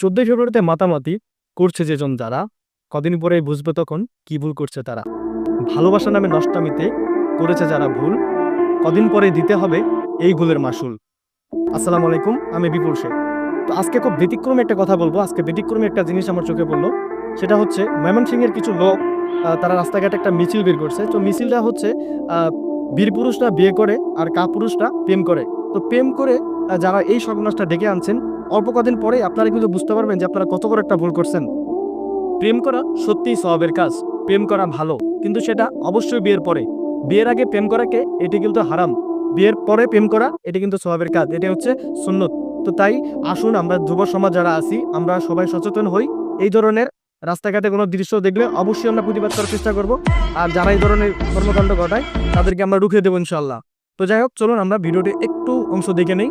চোদ্দই ফেব্রুয়ারিতে মাতামাতি করছে যেজন যারা কদিন পরে বুঝবে তখন কি ভুল করছে তারা। ভালোবাসা নামে নষ্টামিতে করেছে যারা ভুল কদিন পরে দিতে হবে এই ভুলের মাসুল। আসসালামু আলাইকুম আমি বিপুল শেখ। তো আজকে খুব ব্যতিক্রমী একটা কথা বলব। আজকে ব্যতিক্রমী একটা জিনিস আমার চোখে পড়ল। সেটা হচ্ছে ময়মনসিংহের কিছু লোক তারা রাস্তাঘাটে একটা মিছিল বের করছে। তো মিছিলটা হচ্ছে আহ, বীর পুরুষরা বিয়ে করে আর কা পুরুষরা প্রেম করে। তো প্রেম করে যারা এই সর্বনাশটা ডেকে আনছেন অল্প কদিন পরে আপনারা কিন্তু বুঝতে পারবেন যে আপনারা কত বড় একটা ভুল করছেন। প্রেম করা সত্যিই স্বভাবের কাজ, প্রেম করা ভালো, কিন্তু সেটা অবশ্যই বিয়ের পরে। বিয়ের আগে প্রেম করাকে এটি কিন্তু হারাম, বিয়ের পরে প্রেম করা এটি কিন্তু স্বভাবের কাজ, এটি হচ্ছে সুন্নত। তো তাই আসুন আমরা যুব সমাজ যারা আছি, আমরা সবাই সচেতন হই। এই ধরনের রাস্তাঘাটে কোনো দৃশ্য দেখলে অবশ্যই আমরা প্রতিবাদ করার চেষ্টা করব। আর যারা এই ধরনের কর্মকাণ্ড ঘটায়, তাদেরকে আমরা রুখে দেবো ইনশাল্লাহ তো যাই হোক, চলুন আমরা ভিডিওটি একটু অংশ দেখে নেই।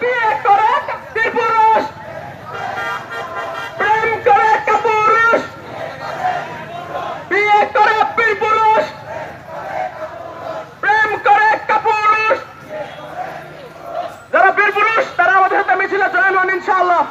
বিয়ে করে ত্রিপুরুষ। প্রেম করে কাপুরুষ। বিয়ে করে ত্রিপুরুষ। প্রেম করে কাপুরুষ। যারা বীরপুরুষ তারা আমাদের সাথে মিছিলে জয়েন হন ইনশাআল্লাহ।